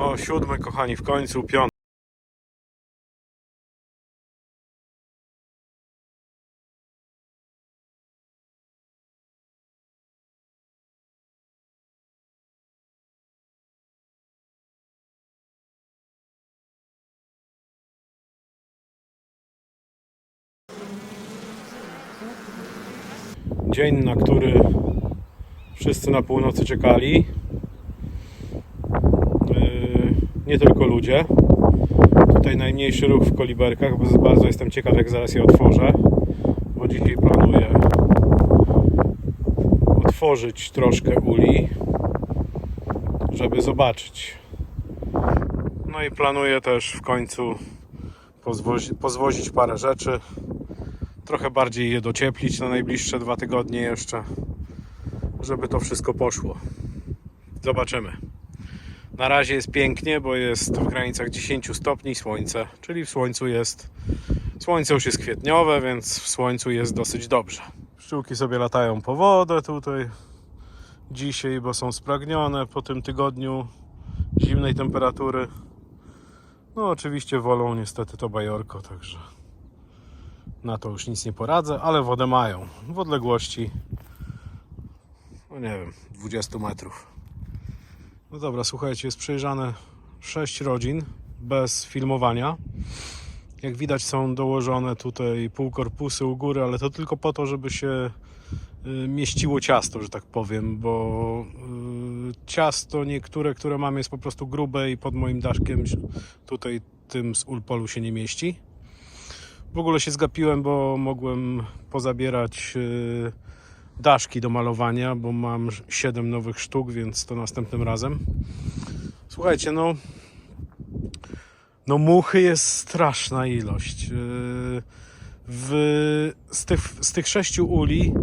No, siódmy, kochani, w końcu, piąty. Dzień, na który wszyscy na północy czekali. Yy, Nie tylko ludzie. Tutaj najmniejszy ruch w koliberkach, bo bardzo jestem ciekaw, jak zaraz je otworzę, bo dzisiaj planuję otworzyć troszkę uli, żeby zobaczyć. No i planuję też w końcu pozwozi- pozwozić parę rzeczy trochę bardziej je docieplić na najbliższe dwa tygodnie jeszcze, żeby to wszystko poszło. Zobaczymy. Na razie jest pięknie, bo jest w granicach 10 stopni słońce, czyli w słońcu jest. Słońce już jest kwietniowe, więc w słońcu jest dosyć dobrze. Pszczółki sobie latają po wodę tutaj dzisiaj, bo są spragnione po tym tygodniu zimnej temperatury. No, oczywiście wolą niestety to bajorko, także na to już nic nie poradzę, ale wodę mają w odległości, no nie wiem, 20 metrów. No dobra, słuchajcie, jest przejrzane 6 rodzin bez filmowania. Jak widać są dołożone tutaj półkorpusy u góry, ale to tylko po to, żeby się y, mieściło ciasto, że tak powiem, bo y, ciasto niektóre, które mam jest po prostu grube i pod moim daszkiem tutaj tym z Ulpolu się nie mieści. W ogóle się zgapiłem, bo mogłem pozabierać y, daszki do malowania, bo mam 7 nowych sztuk, więc to następnym razem. Słuchajcie, no no muchy jest straszna ilość. Y, W, z, tych, z tych sześciu uli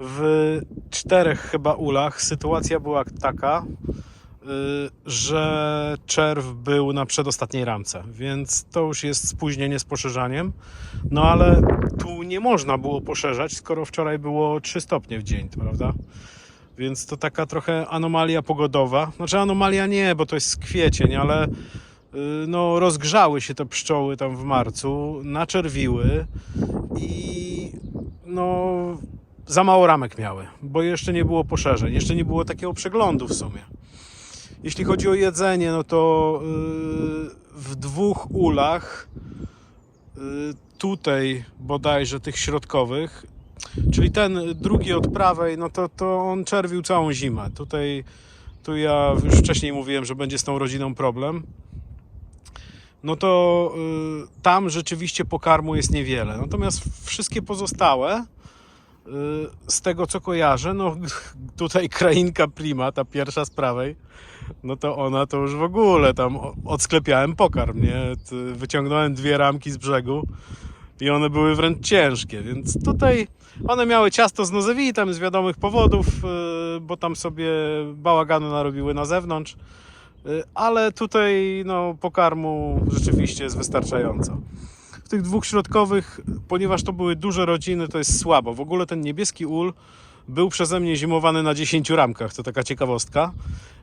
w czterech chyba ulach sytuacja była taka, że czerw był na przedostatniej ramce, więc to już jest spóźnienie z poszerzaniem. No ale tu nie można było poszerzać, skoro wczoraj było 3 stopnie w dzień, prawda? Więc to taka trochę anomalia pogodowa. Znaczy anomalia nie, bo to jest kwiecień, ale y, no, rozgrzały się te pszczoły tam w marcu, naczerwiły i no za mało ramek miały, bo jeszcze nie było poszerzeń, jeszcze nie było takiego przeglądu w sumie. Jeśli chodzi o jedzenie, no to yy, w dwóch ulach, yy, tutaj bodajże tych środkowych, czyli ten drugi od prawej, no to, to on czerwił całą zimę. Tutaj, tu ja już wcześniej mówiłem, że będzie z tą rodziną problem. No to yy, tam rzeczywiście pokarmu jest niewiele. Natomiast wszystkie pozostałe, z tego co kojarzę, no tutaj krainka Prima, ta pierwsza z prawej, no to ona to już w ogóle tam odsklepiałem pokarm, nie? Wyciągnąłem dwie ramki z brzegu i one były wręcz ciężkie, więc tutaj one miały ciasto z nozewitem z wiadomych powodów, yy, bo tam sobie bałaganu narobiły na zewnątrz, yy, ale tutaj no, pokarmu rzeczywiście jest wystarczająco. W tych dwóch środkowych, ponieważ to były duże rodziny, to jest słabo. W ogóle ten niebieski ul był przeze mnie zimowany na 10 ramkach, to taka ciekawostka.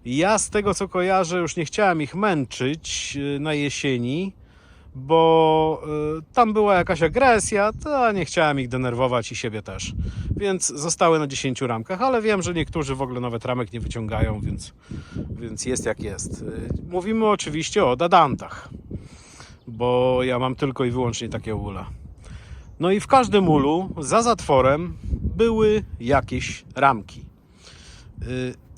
Ja z tego co kojarzę, już nie chciałem ich męczyć yy, na jesieni, bo y, tam była jakaś agresja, to nie chciałem ich denerwować i siebie też. Więc zostały na 10 ramkach, ale wiem, że niektórzy w ogóle nawet ramek nie wyciągają, więc, więc jest jak jest. Y, Mówimy oczywiście o dadantach, bo ja mam tylko i wyłącznie takie ule. No i w każdym ulu za zatworem były jakieś ramki.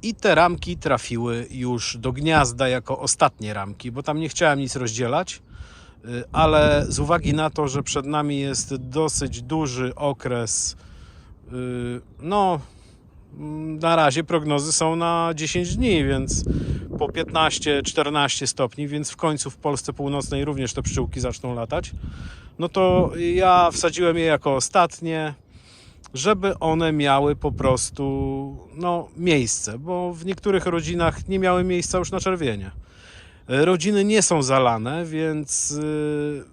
I te ramki trafiły już do gniazda jako ostatnie ramki, bo tam nie chciałem nic rozdzielać. Y, ale z uwagi na to, że przed nami jest dosyć duży okres, y, no mm, na razie prognozy są na 10 dni, więc po 15-14 stopni, więc w końcu w Polsce Północnej również te pszczółki zaczną latać. No to ja wsadziłem je jako ostatnie, żeby one miały po prostu no, miejsce, bo w niektórych rodzinach nie miały miejsca już na czerwienie. Rodziny nie są zalane, więc y,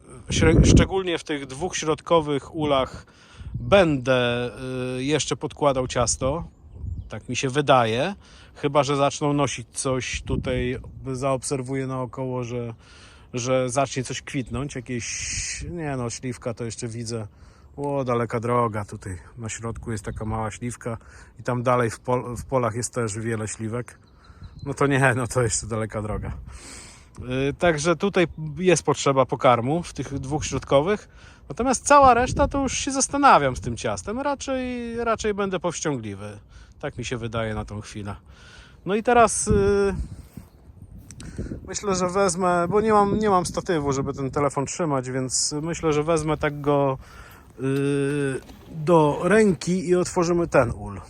szczególnie w tych dwóch środkowych ulach będę y, jeszcze podkładał ciasto. Tak mi się wydaje. Chyba, że zaczną nosić coś tutaj, zaobserwuję naokoło, że, że zacznie coś kwitnąć. Jakieś, nie no, śliwka to jeszcze widzę. O, daleka droga tutaj. Na środku jest taka mała śliwka i tam dalej w, pol, w polach jest też wiele śliwek. No to nie, no to jeszcze daleka droga. Yy, Także tutaj jest potrzeba pokarmu w tych dwóch środkowych. Natomiast cała reszta to już się zastanawiam z tym ciastem. Raczej, raczej będę powściągliwy. Tak mi się wydaje na tą chwilę. No i teraz yy, myślę, że wezmę, bo nie mam, nie mam statywu, żeby ten telefon trzymać, więc myślę, że wezmę tak go do ręki i otworzymy ten ul.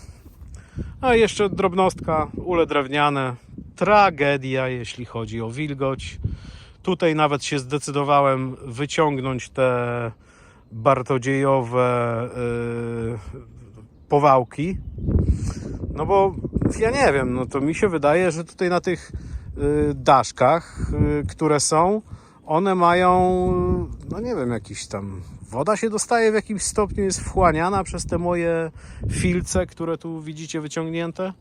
A jeszcze drobnostka, ule drewniane. Tragedia, jeśli chodzi o wilgoć. Tutaj nawet się zdecydowałem wyciągnąć te bartodziejowe yy, powałki. No bo ja nie wiem, no to mi się wydaje, że tutaj na tych yy, daszkach, yy, które są, one mają, no nie wiem, jakiś tam woda się dostaje w jakimś stopniu, jest wchłaniana przez te moje filce, które tu widzicie wyciągnięte.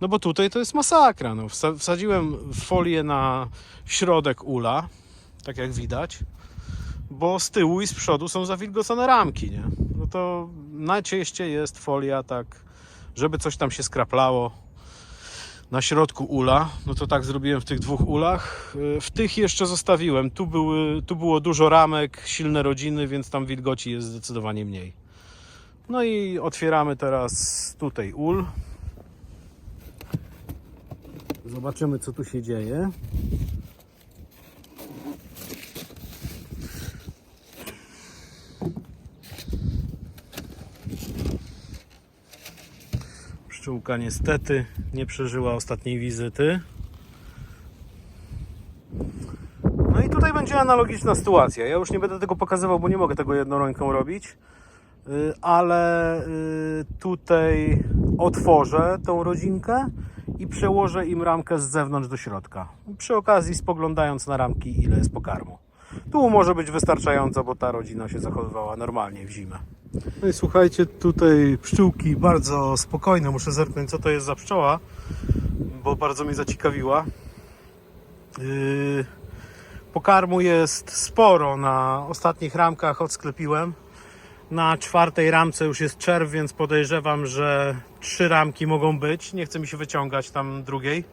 No bo tutaj to jest masakra. No, wsa- wsadziłem folię na środek ula, tak jak widać, bo z tyłu i z przodu są zawilgocone ramki, nie? No to najczęściej jest folia tak, żeby coś tam się skraplało na środku ula. No to tak zrobiłem w tych dwóch ulach. Yy, W tych jeszcze zostawiłem. Tu, były, tu było dużo ramek, silne rodziny, więc tam wilgoci jest zdecydowanie mniej. No i otwieramy teraz tutaj ul. Zobaczymy, co tu się dzieje. Pszczółka niestety nie przeżyła ostatniej wizyty. No i tutaj będzie analogiczna sytuacja. Ja już nie będę tego pokazywał, bo nie mogę tego jedną ręką robić. Y, Ale y, tutaj otworzę tą rodzinkę i przełożę im ramkę z zewnątrz do środka. Przy okazji spoglądając na ramki, ile jest pokarmu. Tu może być wystarczająco, bo ta rodzina się zachowywała normalnie w zimę. No i słuchajcie, tutaj pszczółki bardzo spokojne. Muszę zerknąć, co to jest za pszczoła, bo bardzo mnie zaciekawiła. Yy, pokarmu jest sporo. Na ostatnich ramkach odsklepiłem. Na czwartej ramce już jest czerw, więc podejrzewam, że trzy ramki mogą być. Nie chce mi się wyciągać tam drugiej.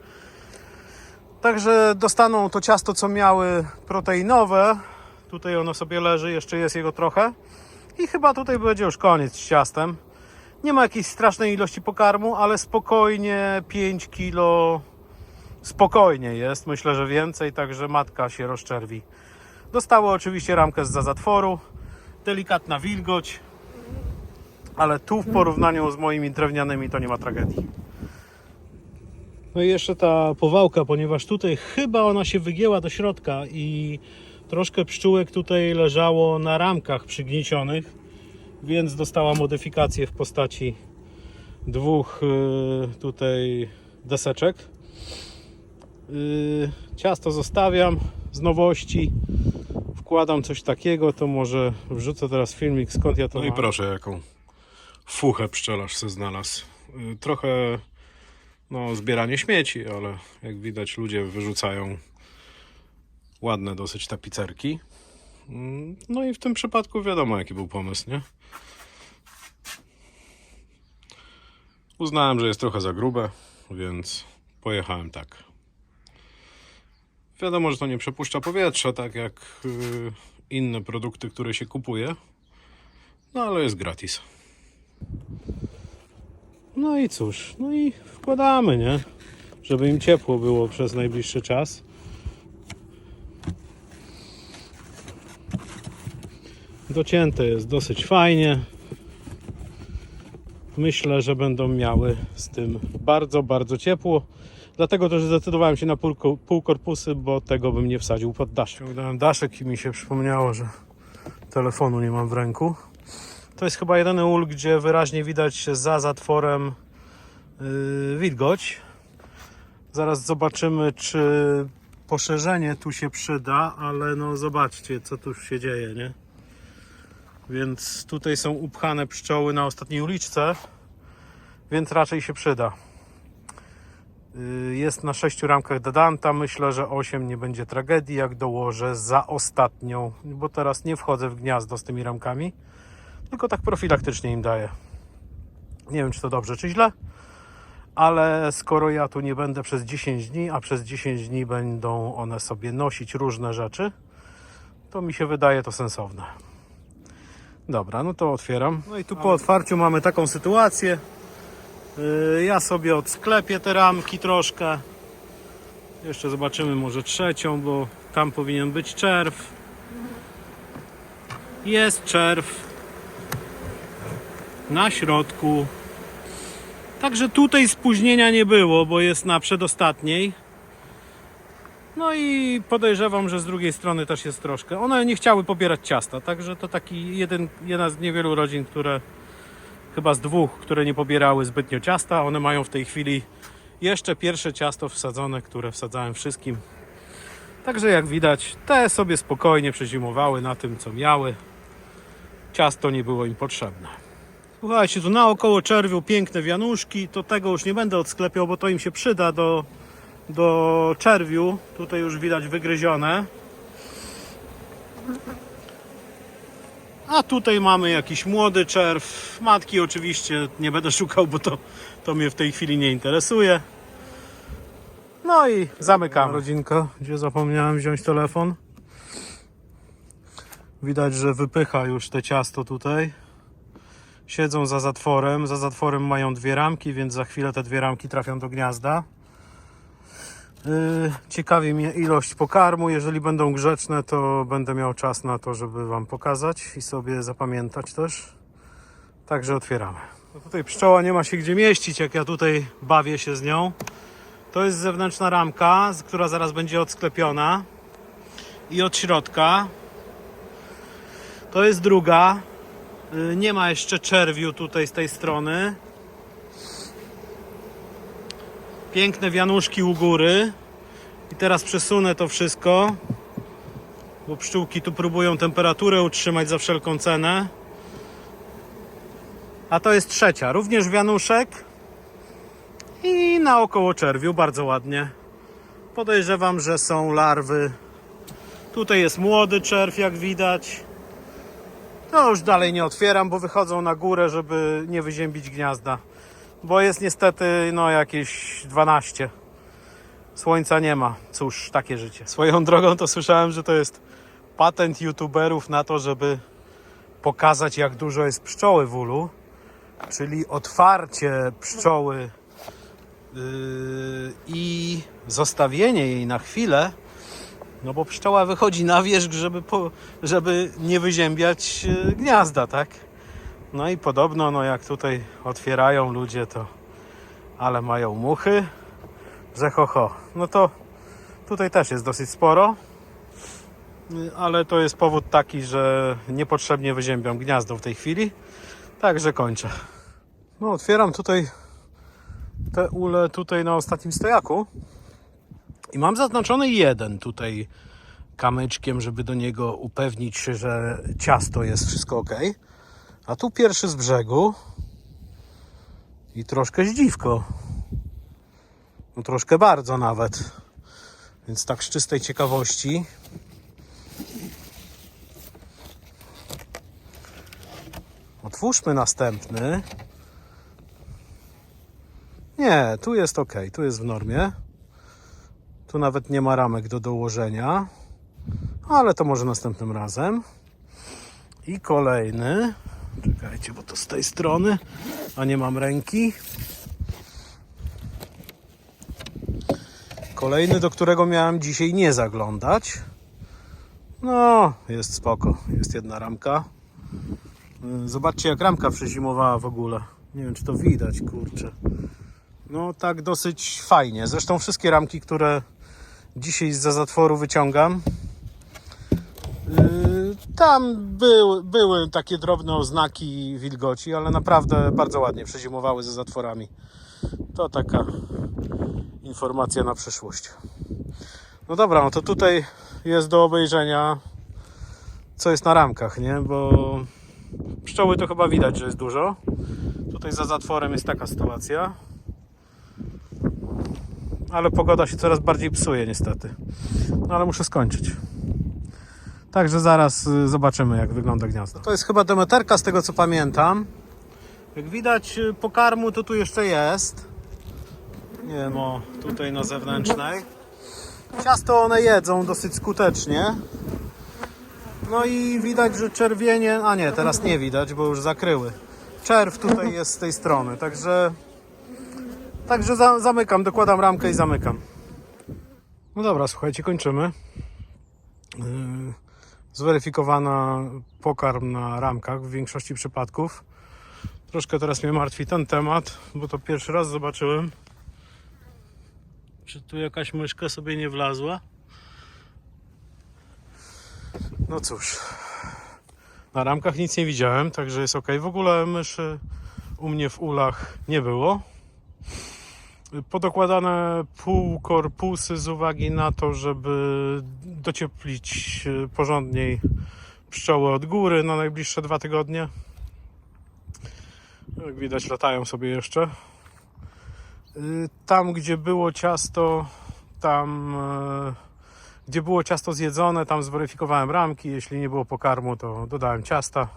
Także dostaną to ciasto, co miały proteinowe. Tutaj ono sobie leży, jeszcze jest jego trochę. I chyba tutaj będzie już koniec z ciastem. Nie ma jakiejś strasznej ilości pokarmu, ale spokojnie 5 kilo spokojnie jest. Myślę, że więcej, także matka się rozczerwi. Dostało oczywiście ramkę z zatworu. Delikatna wilgoć. Ale tu w porównaniu z moimi drewnianymi to nie ma tragedii. No i jeszcze ta powałka, ponieważ tutaj chyba ona się wygięła do środka i troszkę pszczółek tutaj leżało na ramkach przygniecionych, więc dostała modyfikację w postaci dwóch y, tutaj deseczek. Y, Ciasto zostawiam z nowości. Wkładam coś takiego, to może wrzucę teraz filmik skąd ja to No i mam. proszę, jaką fuchę pszczelarz se znalazł. Y, Trochę no, zbieranie śmieci, ale jak widać ludzie wyrzucają ładne dosyć tapicerki. Mm, No i w tym przypadku wiadomo jaki był pomysł, nie? Uznałem, że jest trochę za grube, więc pojechałem tak. Wiadomo, że to nie przepuszcza powietrza, tak jak y, inne produkty, które się kupuje. No ale jest gratis. No i cóż, no i wkładamy, nie? Żeby im ciepło było przez najbliższy czas. Docięte jest dosyć fajnie. Myślę, że będą miały z tym bardzo, bardzo ciepło. Dlatego też zdecydowałem się na pół, półkorpusy, bo tego bym nie wsadził pod daszek. Ciągnąłem daszek i mi się przypomniało, że telefonu nie mam w ręku. To jest chyba jedyny ul, gdzie wyraźnie widać za zatworem yy, wilgoć. Zaraz zobaczymy, czy poszerzenie tu się przyda, ale no zobaczcie, co tu się dzieje, nie? Więc tutaj są upchane pszczoły na ostatniej uliczce, więc raczej się przyda. Y, Jest na sześciu ramkach Dadanta. Myślę, że 8 nie będzie tragedii, jak dołożę za ostatnią, bo teraz nie wchodzę w gniazdo z tymi ramkami, tylko tak profilaktycznie im daję. Nie wiem, czy to dobrze, czy źle, ale skoro ja tu nie będę przez 10 dni, a przez 10 dni będą one sobie nosić różne rzeczy, to mi się wydaje to sensowne. Dobra, no to otwieram. No i tu po otwarciu mamy taką sytuację. Yy, Ja sobie odsklepię te ramki troszkę. Jeszcze zobaczymy może trzecią, bo tam powinien być czerw. Jest czerw na środku. Także tutaj spóźnienia nie było, bo jest na przedostatniej. No i podejrzewam, że z drugiej strony też jest troszkę. One nie chciały pobierać ciasta, także to taki jeden, jedna z niewielu rodzin, które chyba z dwóch, które nie pobierały zbytnio ciasta. One mają w tej chwili jeszcze pierwsze ciasto wsadzone, które wsadzałem wszystkim. Także jak widać, te sobie spokojnie przezimowały na tym, co miały. Ciasto nie było im potrzebne. Słuchajcie, tu naokoło czerwiu piękne wianuszki. To tego już nie będę odsklepiał, bo to im się przyda do, do czerwiu. Tutaj już widać wygryzione. A tutaj mamy jakiś młody czerw. Matki oczywiście nie będę szukał, bo to, to mnie w tej chwili nie interesuje. No i zamykamy. Rodzinka, gdzie zapomniałem wziąć telefon. Widać, że wypycha już te ciasto tutaj. Siedzą za zatworem. Za zatworem mają dwie ramki, więc za chwilę te dwie ramki trafią do gniazda. Yy, Ciekawi mnie ilość pokarmu. Jeżeli będą grzeczne, to będę miał czas na to, żeby Wam pokazać i sobie zapamiętać też. Także otwieramy. No tutaj pszczoła nie ma się gdzie mieścić, jak ja tutaj bawię się z nią. To jest zewnętrzna ramka, która zaraz będzie odsklepiona. I od środka. To jest druga. Yy, Nie ma jeszcze czerwiu tutaj z tej strony. Piękne wianuszki u góry. I teraz przesunę to wszystko, bo pszczółki tu próbują temperaturę utrzymać za wszelką cenę. A to jest trzecia, również wianuszek. I naokoło czerwiu, bardzo ładnie. Podejrzewam, że są larwy. Tutaj jest młody czerw, jak widać. To już dalej nie otwieram, bo wychodzą na górę, żeby nie wyziębić gniazda. Bo jest niestety no jakieś 12. Słońca nie ma. Cóż, takie życie. Swoją drogą to słyszałem, że to jest patent youtuberów na to, żeby pokazać jak dużo jest pszczoły w ulu. Czyli otwarcie pszczoły yy, i zostawienie jej na chwilę. No bo pszczoła wychodzi na wierzch, żeby, po, żeby nie wyziębiać yy, gniazda, tak? No i podobno, no jak tutaj otwierają ludzie, to ale mają muchy, że ho, ho. No to tutaj też jest dosyć sporo, ale to jest powód taki, że niepotrzebnie wyziębiam gniazdo w tej chwili, także kończę. No otwieram tutaj te ule tutaj na ostatnim stojaku i mam zaznaczony jeden tutaj kamyczkiem, żeby do niego upewnić się, że ciasto jest wszystko ok. A tu pierwszy z brzegu i troszkę zdziwko. No troszkę bardzo nawet. Więc tak z czystej ciekawości. Otwórzmy następny. Nie, tu jest ok, tu jest w normie. Tu nawet nie ma ramek do dołożenia. Ale to może następnym razem. I kolejny. Czekajcie, bo to z tej strony, a nie mam ręki. Kolejny, do którego miałem dzisiaj nie zaglądać. No, jest spoko. Jest jedna ramka. Yy, Zobaczcie, jak ramka przezimowała w ogóle. Nie wiem, czy to widać, kurczę. No, tak dosyć fajnie. Zresztą wszystkie ramki, które dzisiaj za zatworu wyciągam, Yy, Tam były, były takie drobne oznaki wilgoci, ale naprawdę bardzo ładnie przezimowały ze zatworami. To taka informacja na przyszłość. No dobra, no to tutaj jest do obejrzenia, co jest na ramkach, nie? Bo pszczoły to chyba widać, że jest dużo. Tutaj za zatworem jest taka sytuacja. ale pogoda się coraz bardziej psuje niestety. No ale muszę skończyć. Także zaraz y, zobaczymy jak wygląda gniazdo. To jest chyba Demeterka z tego co pamiętam. Jak widać y, pokarmu to tu jeszcze jest. Nie wiem, o tutaj na zewnętrznej. Ciasto one jedzą dosyć skutecznie. No i widać, że czerwienie, a nie, teraz nie widać, bo już zakryły. Czerw tutaj jest z tej strony, także Także za, zamykam, dokładam ramkę i zamykam. No dobra, słuchajcie, kończymy. Yy, zweryfikowana pokarm na ramkach w większości przypadków. Troszkę teraz mnie martwi ten temat, bo to pierwszy raz zobaczyłem. Czy tu jakaś myszka sobie nie wlazła? No cóż, na ramkach nic nie widziałem, także jest ok. W ogóle myszy u mnie w ulach nie było podokładane półkorpusy z uwagi na to, żeby docieplić e, porządniej pszczoły od góry na najbliższe dwa tygodnie. Jak widać latają sobie jeszcze. Y, Tam gdzie było ciasto, tam e, gdzie było ciasto zjedzone, tam zweryfikowałem ramki. Jeśli nie było pokarmu, to dodałem ciasta.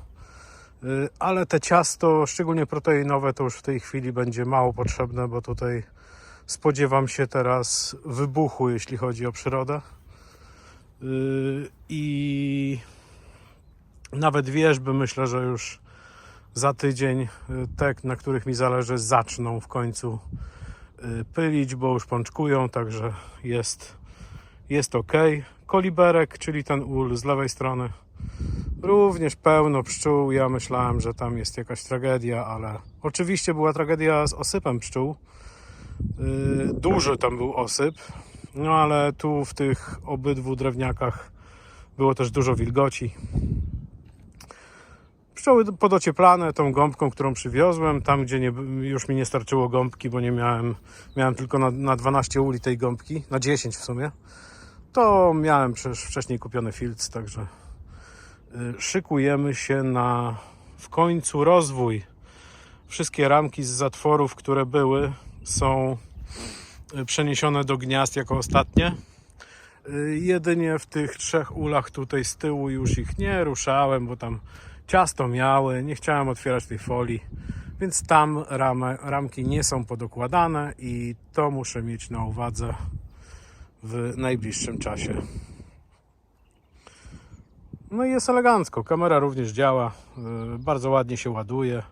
Ale te ciasto, szczególnie proteinowe, to już w tej chwili będzie mało potrzebne, bo tutaj spodziewam się teraz wybuchu, jeśli chodzi o przyrodę. Yy, I nawet wierzby myślę, że już za tydzień yy, te, na których mi zależy, zaczną w końcu yy, pylić, bo już pączkują, także jest, jest ok. Koliberek, czyli ten ul z lewej strony, również pełno pszczół. Ja myślałem, że tam jest jakaś tragedia, ale oczywiście była tragedia z osypem pszczół. Yy, duży tam był osyp, no ale tu w tych obydwu drewniakach było też dużo wilgoci. Pszczoły podocieplane tą gąbką, którą przywiozłem, tam gdzie nie, już mi nie starczyło gąbki, bo nie miałem, miałem tylko na, na 12 uli tej gąbki, na 10 w sumie, to miałem przecież wcześniej kupiony filc, także yy, szykujemy się na w końcu rozwój. Wszystkie ramki z zatworów, które były, są y, przeniesione do gniazd jako ostatnie. Y, Jedynie w tych trzech ulach tutaj z tyłu już ich nie ruszałem, bo tam ciasto miały, nie chciałem otwierać tej folii, więc tam ramy, ramki nie są podokładane i to muszę mieć na uwadze w najbliższym czasie. No i jest elegancko, kamera również działa, y, bardzo ładnie się ładuje.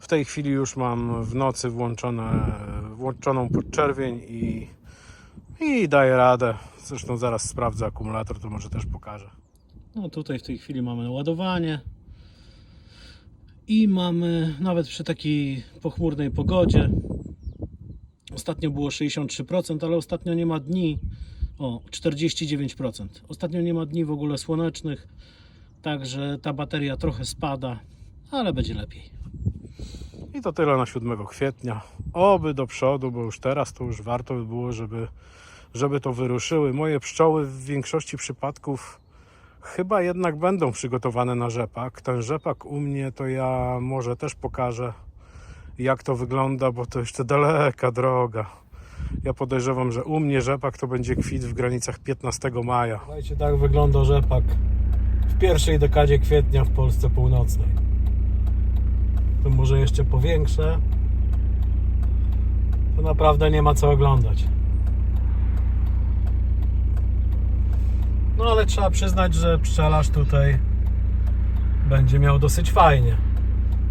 W tej chwili już mam w nocy włączone, włączoną podczerwień i, i daję radę. Zresztą zaraz sprawdzę akumulator, to może też pokażę. No tutaj w tej chwili mamy ładowanie i mamy nawet przy takiej pochmurnej pogodzie. Ostatnio było 63%, ale ostatnio nie ma dni. O, 49%. Ostatnio nie ma dni w ogóle słonecznych, także ta bateria trochę spada, ale będzie lepiej. I to tyle na 7 kwietnia. Oby do przodu, bo już teraz to już warto by było, żeby, żeby to wyruszyły. Moje pszczoły w większości przypadków chyba jednak będą przygotowane na rzepak. Ten rzepak u mnie to ja może też pokażę, jak to wygląda, bo to jeszcze daleka droga. Ja podejrzewam, że u mnie rzepak to będzie kwit w granicach 15 maja. Słuchajcie, tak wygląda rzepak w pierwszej dekadzie kwietnia w Polsce Północnej to może jeszcze powiększę, to naprawdę nie ma co oglądać. No ale trzeba przyznać, że pszczelarz tutaj będzie miał dosyć fajnie.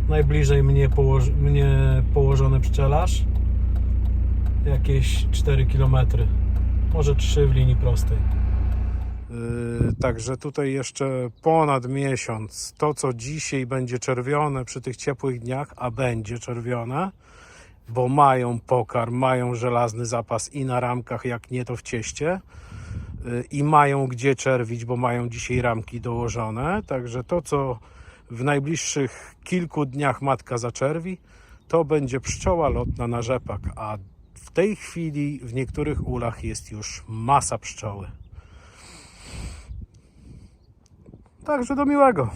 Najbliżej mnie, położ mnie położony pszczelarz jakieś 4 km, może 3 w linii prostej. Yy, Także tutaj jeszcze ponad miesiąc to, co dzisiaj będzie czerwione przy tych ciepłych dniach, a będzie czerwione, bo mają pokarm, mają żelazny zapas i na ramkach, jak nie to w cieście, yy, i mają gdzie czerwić, bo mają dzisiaj ramki dołożone. Także to, co w najbliższych kilku dniach matka zaczerwi, to będzie pszczoła lotna na rzepak, a w tej chwili w niektórych ulach jest już masa pszczoły. Także do miłego.